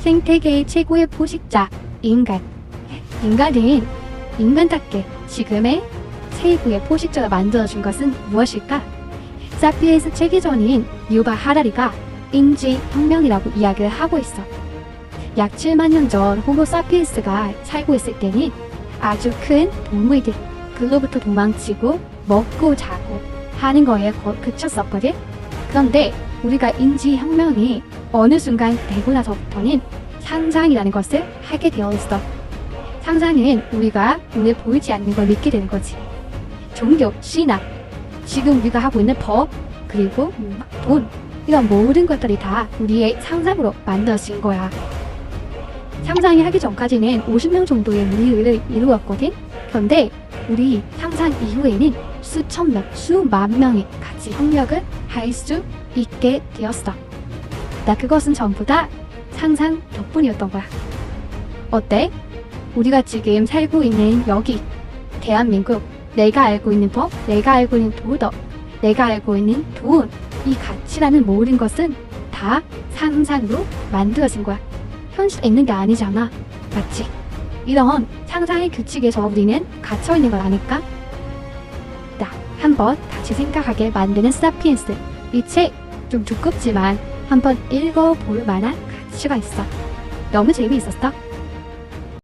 생태계의 최고의 포식자, 인간. 인간은 인간답게 지금의 최고의 포식자가 만들어준 것은 무엇일까? 사피엔스 체계전인 유바 하라리가 인지 혁명이라고 이야기를 하고 있어. 약 7만 년 전 호모 사피엔스가 살고 있을 때는 아주 큰 동물들, 그로부터 도망치고 먹고 자고 하는 거에 거- 그쳤었거든. 그런데 우리가 인지 혁명이 어느 순간 되고 나서부터는 상상이라는 것을 하게 되어 있어. 상상은 우리가 눈에 보이지 않는 걸 믿게 되는 거지. 종교, 신앙, 지금 우리가 하고 있는 법, 그리고 돈, 이런 모든 것들이 다 우리의 상상으로 만들어진 거야. 상상이 하기 전까지는 50명 정도의 우리를 이루었거든? 그런데 우리 상상 이후에는 수천 명, 수만 명이 같이 협력을 할 수 있게 되었어. 나 그것은 전부 다 상상 덕분이었던 거야. 어때? 우리가 지금 살고 있는 여기, 대한민국, 내가 알고 있는 법, 내가 알고 있는 도덕, 내가 알고 있는 돈, 이 가치라는 모든 것은 다 상상으로 만들어진 거야. 현실에 있는 게 아니잖아. 맞지? 이런 상상의 규칙에서 우리는 갇혀 있는 걸 아닐까? 나 한번 다시 생각하게 만드는 사피엔스. 이 책 좀 두껍지만 한번 읽어볼 만한 가치가 있어. 너무 재미있었어.